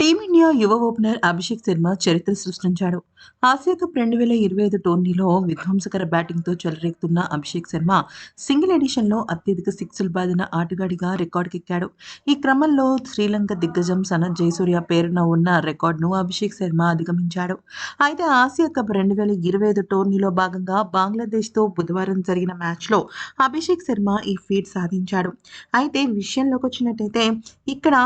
Team India యువ opener Abhishek Sharma చరిత్ర సృష్టించాడు. ఆసియా కప్ రెండు వేల ఇరవై ఐదు టోర్నీలో విధ్వంసకర బ్యాటింగ్తో చెలరేగుతున్న అభిషేక్ శర్మ సింగిల్ ఎడిషన్లో అత్యధిక సిక్స్లు బాదిన ఆటగాడిగా రికార్డుకెక్కాడు. ఈ క్రమంలో శ్రీలంక దిగ్గజం సనత్ జయసూర్య పేరున ఉన్న రికార్డును అభిషేక్ శర్మ అధిగమించాడు. అయితే ఆసియా కప్ రెండు వేల ఇరవై ఐదు టోర్నీలో భాగంగా బంగ్లాదేశ్తో బుధవారం జరిగిన మ్యాచ్లో అభిషేక్ శర్మ ఈ ఫీట్ సాధించాడు. అయితే విషయంలోకి వచ్చినట్టయితే ఇక్కడ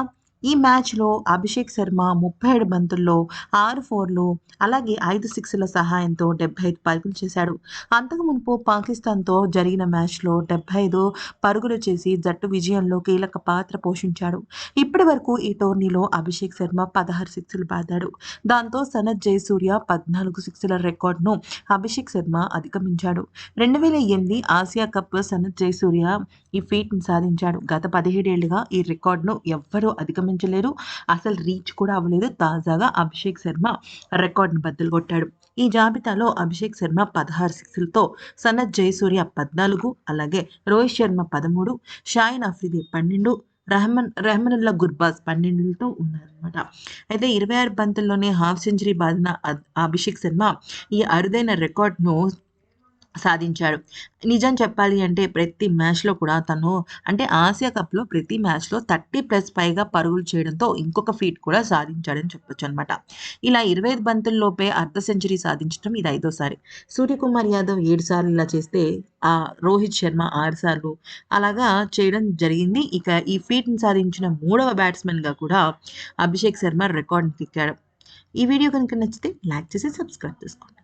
ఈ మ్యాచ్లో అభిషేక్ శర్మ ముప్పై ఏడు బంతుల్లో ఆరు ఫోర్లు అలాగే ఐదు సిక్స్ల సహాయంతో డెబ్బై ఐదు పరుగులు చేశాడు. అంతకు మునుపు పాకిస్తాన్తో జరిగిన మ్యాచ్లో డెబ్బై ఐదు పరుగులు చేసి జట్టు విజయంలో కీలక పాత్ర పోషించాడు. ఇప్పటి వరకు ఈ టోర్నీలో అభిషేక్ శర్మ పదహారు సిక్స్లు బాదాడు. దాంతో సనత్ జయసూర్య పద్నాలుగు సిక్స్ల రికార్డును అభిషేక్ శర్మ అధిగమించాడు. రెండు వేల ఎనిమిది ఆసియా కప్ సనత్ జయసూర్య ఈ ఫీట్ని సాధించాడు. గత పదిహేడేళ్ళుగా ఈ రికార్డును ఎవ్వరూ అధిగమించలేరు అసలు రీచ్ కూడా అవ్వలేదు. తాజాగా అభిషేక్ శర్మ రికార్డును బద్దలు కొట్టాడు ఈ జాబితాలో అభిషేక్ శర్మ పదహారు సిక్స్లతో సనత్ జయసూర్య పద్నాలుగు అలాగే రోహిత్ శర్మ పదమూడు షాయిన్ అఫ్రిది పన్నెండు రెహమన్ రెహమనుల్లా గుర్బాజ్ పన్నెండులతో ఉన్నారనమాట అయితే ఇరవై ఆరు బంతుల్లోనే హాఫ్ సెంచరీ బాదిన అభిషేక్ శర్మ ఈ అరుదైన రికార్డ్ను సాధించాడు. నిజం చెప్పాలి అంటే ప్రతి మ్యాచ్లో కూడా తను అంటే ఆసియా కప్లో ప్రతి మ్యాచ్లో థర్టీ ప్లస్ పైగా పరుగులు చేయడంతో ఇంకొక ఫీట్ కూడా సాధించాడని చెప్పొచ్చు అనమాట ఇలా ఇరవై ఐదు బంతుల్లోపే అర్ధ సెంచరీ సాధించడం ఇది ఐదోసారి. సూర్యకుమార్ యాదవ్ ఏడు సార్లు ఇలా చేస్తే ఆ రోహిత్ శర్మ ఆరు సార్లు అలాగా చేయడం జరిగింది. ఇక ఈ ఫీట్ని సాధించిన మూడవ బ్యాట్స్మెన్గా కూడా అభిషేక్ శర్మ రికార్డ్ని తిక్కాడు. ఈ వీడియో కనుక నచ్చితే లైక్ చేసి సబ్స్క్రైబ్ చేసుకోండి.